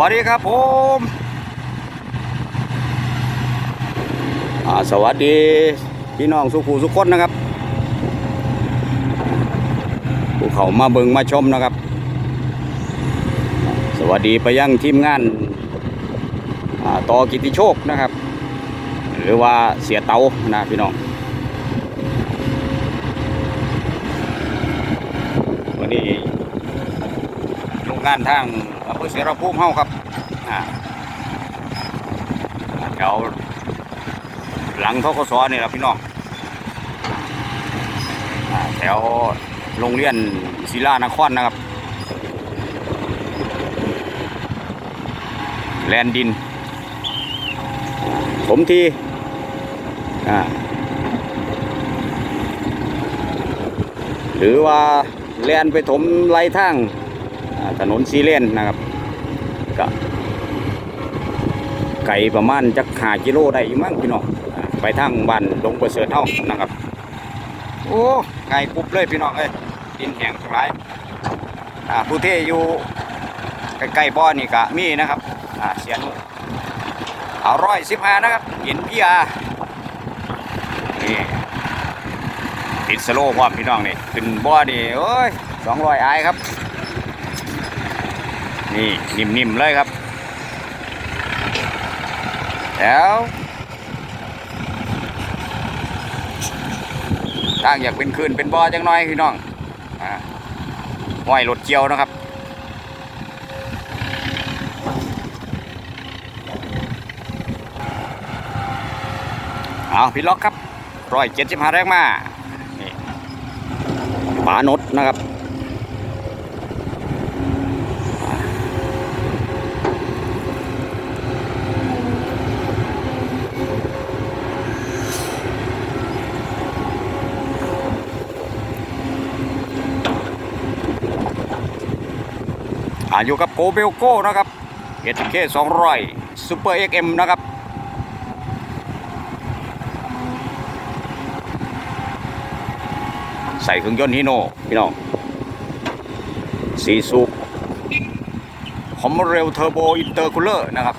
วัสดีครับผมสวัสดีพี่น้องสุขูสุขคนนะครับผู้เขามาเบิงมาชมนะครับ สวัสดีไปยังทีมงานาต่อกิติโชคนะครับ หรือว่าเสียเตานะพี่น้องวันนี้โรงงานทาง เภอเสรภูมิเฮาครับอ่าแถวหลังทกศนี่แหละพี่น้องแถวโรงเรียนศิลานครนะครับ แลนดิน ผมที่หรือว่าแลนไปถมไหลทางถนนซีเลนนะครับ ก็ไก่ประมาณจักหากิโลได้อยู่มั้งพี่น้องไปทางบ้านดงประเสริฐเท่านะครับ โอ้ไก่กรุบเลยพี่น้องเอ้ยดินแห้งทั้งหลายอ่าผู้เทอยู่ใกล้ๆบ่อนี่ก็มีนะครับอ่าเสียนุเอาร้อยสิบห้านะครับเห็นพี่อานี่ติดสโลว์พร้อมพี่น้องนี่ขึ้นบ่อนี่โอ้ยสองร้อยไอครับ นี่นิ่มๆเลยครับ แล้วทางอยากเป็นคืนเป็นบ่อจังน้อยพี่น้องห้อยรถเกียวนะครับเอาพี่ล็อกครับร้อยเจ็ดสิบห้าแรงมานี่ปานดนะครับ อยู่กับโกเบลโก้นะครับเอชเคสองร้อยซูเปอร์เอ็กเอ็มนะครับใส่เครื่องยนต์ฮีโน่พี่น้องสีสูบคอมเร็วเทอร์โบอินเตอร์คูลเลอร์นะครับ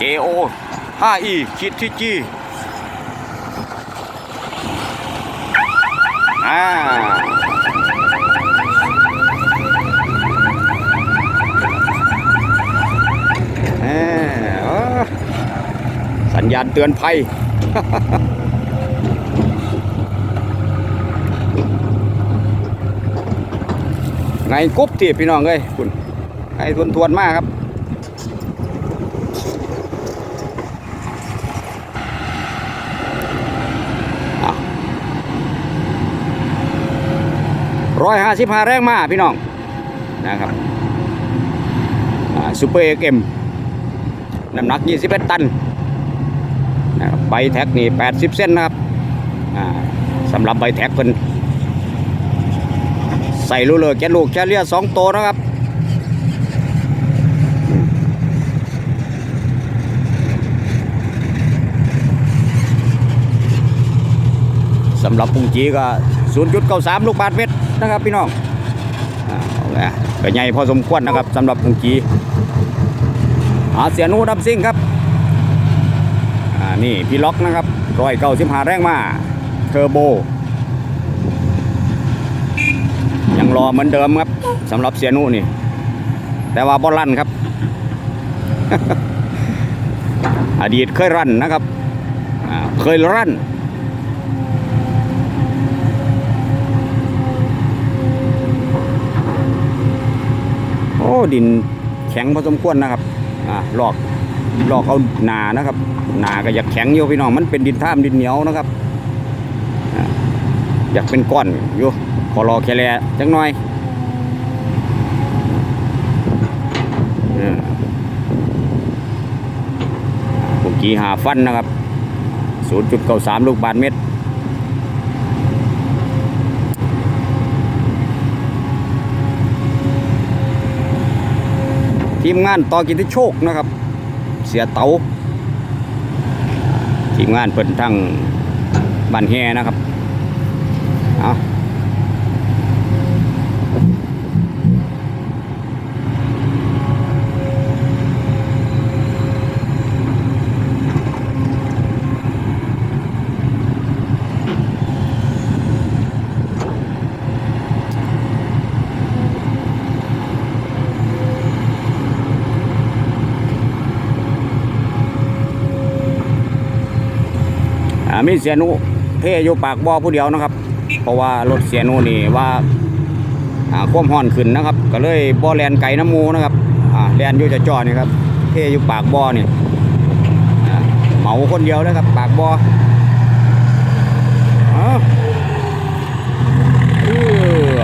JO 5E คิดที่จีอ่าแหม่เออ สัญญาณเตือนภัย ไงกุ๊บที่พี่น้องเอ้ยคุณไงทวนทวนๆมากครับร้อยห้าสิบห้าแรงมาพี่น้องนะครับซูเปอร์เอ็กเอ็ม น้ำหนักยี่สิบเอ็ดตันนะครับใบแท็กนี่แปดสิบเส้นนะครับสำหรับใบแท็กเพิ่นใส่ลูกเลยแกลูกแกเลียสองตัวนะครับสำหรับปุงจีก็0.93ลูกบาทเมตรนะครับพี่น้องอเอาไงก็ใหญ่พอสมควรนะครับสำหรับปุงจี หาเสียนูดับซิ่งครับอ่านี่พี่ล็อกนะครับร้อยเก้าสิบห้าแรงมาเทอร์โบ ยังรอเหมือนเดิมครับสำหรับเสียนุนี่ แต่ว่าบอลลั่นครับ อดีตเคยรันนะครับเคยรันโอ้ดินแข็งพอสมควรนะครับ อ่าลอกลอกเอาหนานะครับ หนาก็อยากแข็งอยู่พี่น้องมันเป็นดินท่ามดินเหนียวนะครับอยากเป็นก้อนอยู่ขอรอแค่แลจังหน่อยเออผมกี่หาฟันนะครับ 0.93 ลูกบาทเมตร ทีมงานต่อกิติโชคนะครับ เสียเตาทีมงานเปิดทั้งบ้านแฮนะครับ มีเสียนุเทอยู่ปากบ่อผู้เดียวนะครับ เพราะว่ารถเสียนุนี่ว่าควมห่อนขึ้นนะครับ ก็เลยบ่แลนไก่น้ำมูนะครับแลนอยู่จะจอนี่ครับเทอยู่ปากบ่อนี่เหมาคนเดียวนะครับ ปากบ่อเอาเอื้อ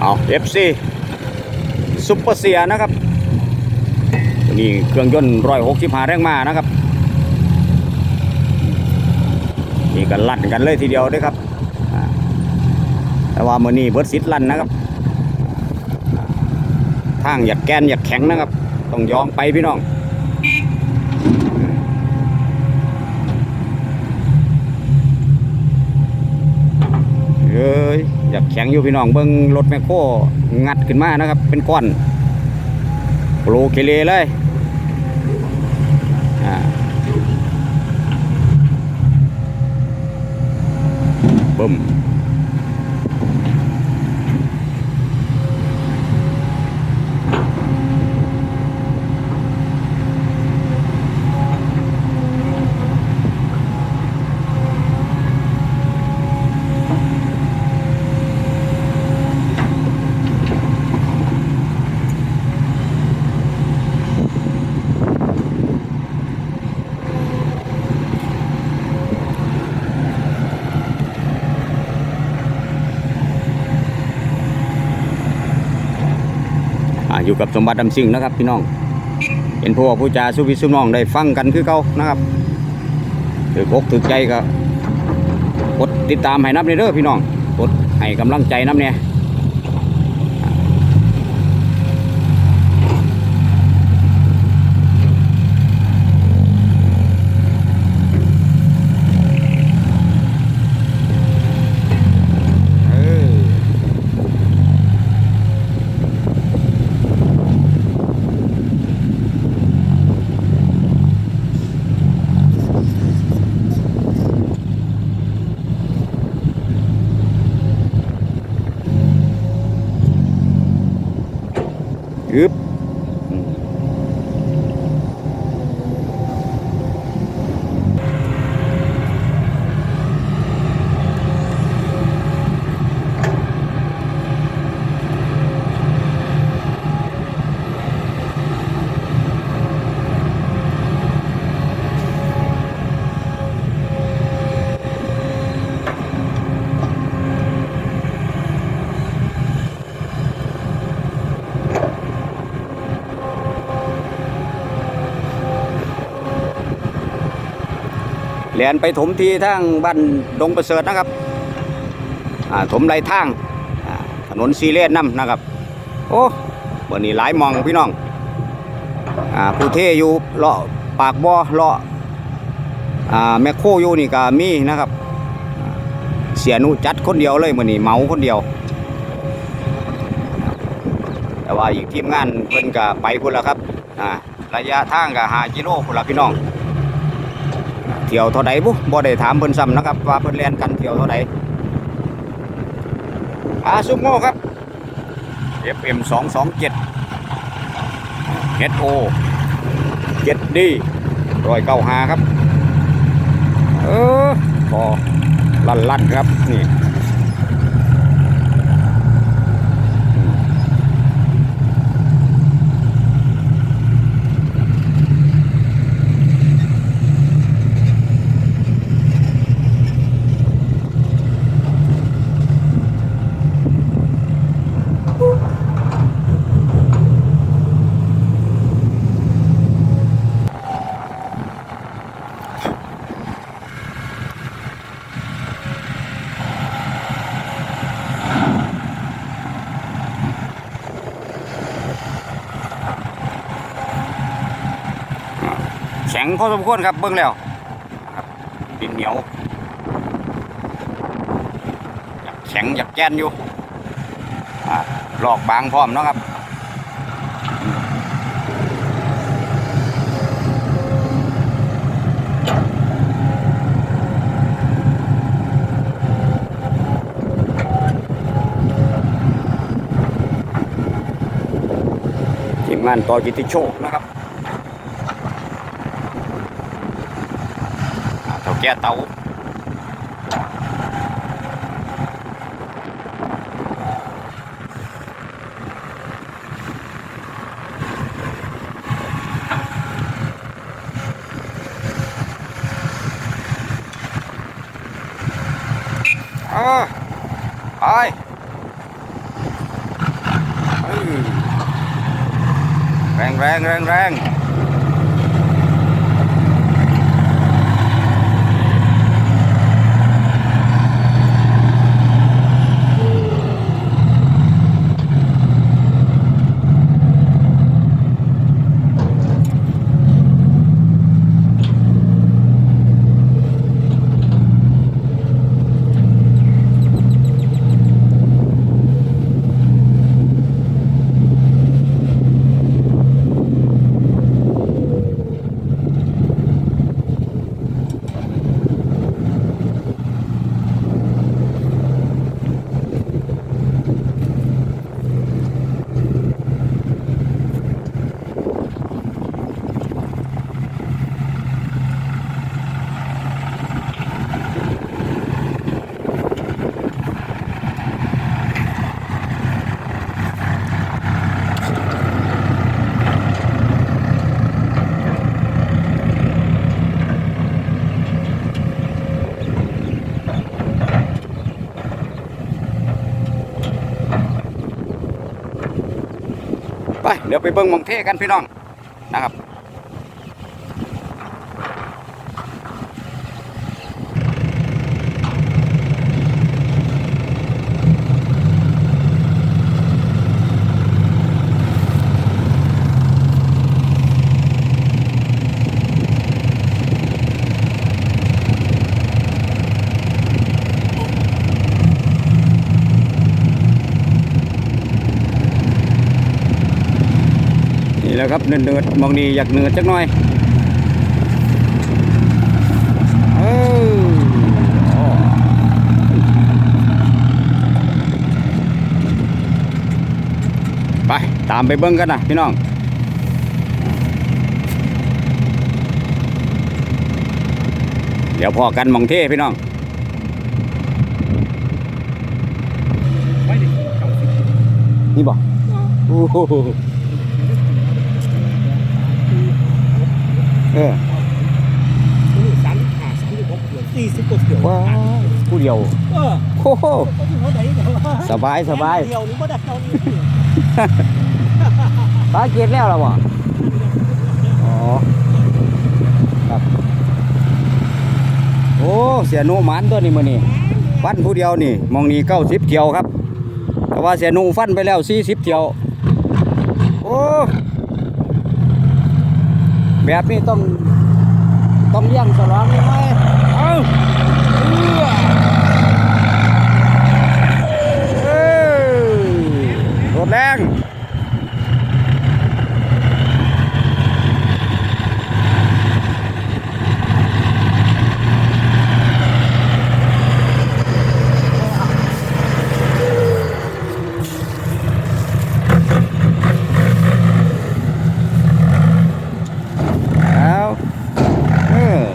เอา FC ซุปเปอร์เซียนะครับนี่เครื่องยนต์ร้อยหกสิบห้าแรงมานะครับนี่กันลั่นกันเลยทีเดียวด้วยครับแต่ว่ามือนี้เบิร์ดซิดลั่นนะครับอ่าทางอยากแกนอยากแข็งนะครับ ต้องยอมไปพี่น้องเอ้ย อยากแข็งอยู่พี่น้องเบิ้งรถแมคโครงัดขึ้นมานะครับ เป็นก้อนโปรเคเลเลยอ่าบึ้ม กับสมบัติดำซิ่งนะครับ พี่น้องเห็นพวกผู้จาสุภิสุน้องได้ฟังกันคือเก่านะครับถือกกถือใจก็กดติดตามให้นับในเด้อพี่น้องกดให้กำลังใจนับเนี่ย แลนไปถมทีทางบ้านดงประเสริฐนะครับถมไรทางถนนซีเลนน้ำนะครับโอ้วันนี้หลายมองพี่น้องอ่าผู้เทอยู่เลาะปากบ่อเลาะอ่าแมคโคอยู่นี่ก็มีนะครับเสียหนุจัดคนเดียวเลยมือนี้เมาคนเดียว แต่ว่าอีกทีมงานเพิ่นก็ไปพุ่นล้วครับอ่าระยะทางก็หากิโลพุ่นละพี่น้อง เที่ยวเท่าใดบุบ่ได้ถามเพิ่นซ้ำนะครับ ว่าเพิ่นแลนกันเที่ยวเท่าใดอาซุโม่ครับ FM 227 HO 7D ร้อยเก้าหาครับ เออพอลั่นลั่นๆครับ นี่ ข็งพอสมควรครับเบื้องแล้วครับดินเหนียวอยากแข็งอยากแกนอยู่หลอกบางพร้อมนะครับทีมงานต่อจิติโชคนะครับ อ่าเท่าแก่เต เอ้ยแรงแรงแรงแรงไปเดี๋ยวไปเบิ้งมองเทกันพี่น้องนะครับ แหละครับเนิร์ดๆมองนี่อยากเนิร์ดจักหน่อยไป ตามไปเบิ้งกันนะพี่น้องเดี๋ยวพอกันมองเท่พี่น้องนี่บอกโอ้โห เออนี่สามสิบห้าสามสิบหกเดือนสี่สิบกว่าเดือนว้าวผู้เดียวเออโอ้โหเขาอยู่เขาไหนเดี๋ยวสบายสบายเดียวนี่บ่ได้เท่านี้ปลาเกตแล้วเหรอวะอ๋อครับโอ้เสียหนูหมันตัวนี้มือนี่ฟันผู้เดียวนี่มองนี่เก้าสิบเที่ยวครับแต่ว่าเสียหนูฟันไปแล้วสี่สิบเที่ยวโอ้ แบบนี้ต้องต้องเลี้ยงสลองเลยไหมเอ้าเอื้อเอ้ยรถแรง เอาเออ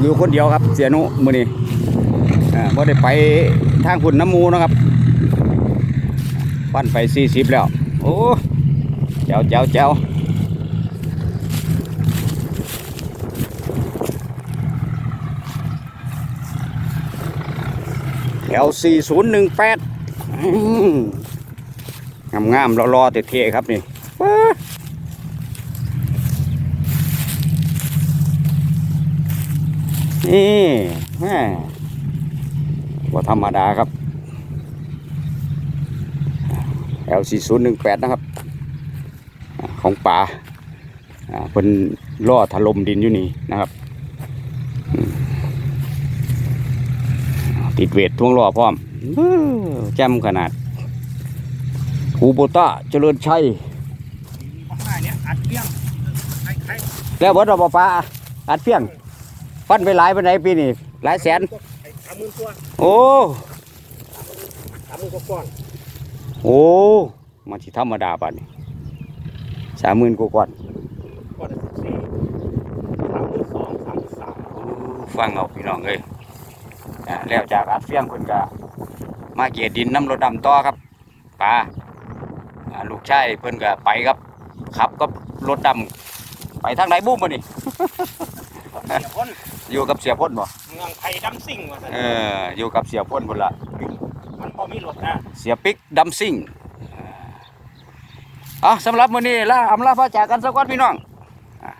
อยู่คนเดียวครับ เสียนุมือนี้อ่าบ่ได้ไปทางพุ่นน้ำมูนะครับปั้นไปสี่สิบแล้ว โอ้แจ๋วแจ๋วแจ๋วแถวสี่ศูนย์หนึ่งแปดงามงามๆรอๆเท่ๆครับนี่ว้า นี่แม่ว่าธรรมดาครับ L4018 นะครับอ่าของป่าอ่าเป็นล่อถล่มดินอยู่นี่นะครับอืมติดเวททวงล้อพร้อมอื้อแจ่มขนาดคูโบต้าเจริญชัยข้างหน้าเนี่ยอัดเปี้ยงใครใครแล้วบดเอาปลาอัดเพียง ฟันไปหลายไปไหนปีนี้หลายแสนสามหมื่นตัวโอ้สามหมื่นกว่าก้อนโอ้มันสิธรรมดาป่ะนี่สามหมื่นกว่าก่อนก้อนละสิบสี่สามหมื่นสองสามหมื่นสามฟังเอาพี่น้องเอ้ยอ่าแล้วจากอัดเฟียงเพิ่นก็มาเกียดินน้ำรถดำต่อครับปลาอ่าลูกชายเพิ่นก็ไปครับขับกับรถดำไปทางไหนบุ้มบ่นี่ เสียพ้น อยู่กับเสียพ่นบ่เมืองไทยดำซิ่งว่าซั่นเอออยู่กับเสียพ่นพุ่นละมันพอมีรถนะเสียปิกดัมซิ่งอะสำหรับมื้อนี้ลาอำลาพระจากกันสักวันพี่น้องอะ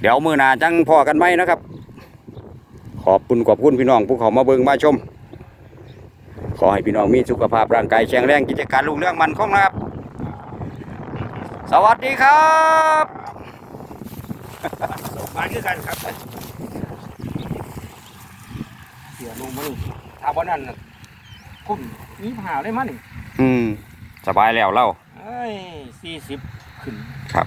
เดี๋ยวมื้อหน้าจังพอกันไหมนะครับ ขอบคุณขอบคุณพี่น้องผู้เขามาเบิ่งมาชม ขอให้พี่น้องมีสุขภาพร่างกายแข็งแรงกิจการรุ่งเรื่องมันคงนะครับ สวัสดีครับมาคือกันครับเสีย ลงมานี่ถ้าวันนั้นน่ะคุณมีผ่าได้มั้ยนี่อืม สบายแล้วเล่าเอ้ยสี่สิบขึ้น ครับ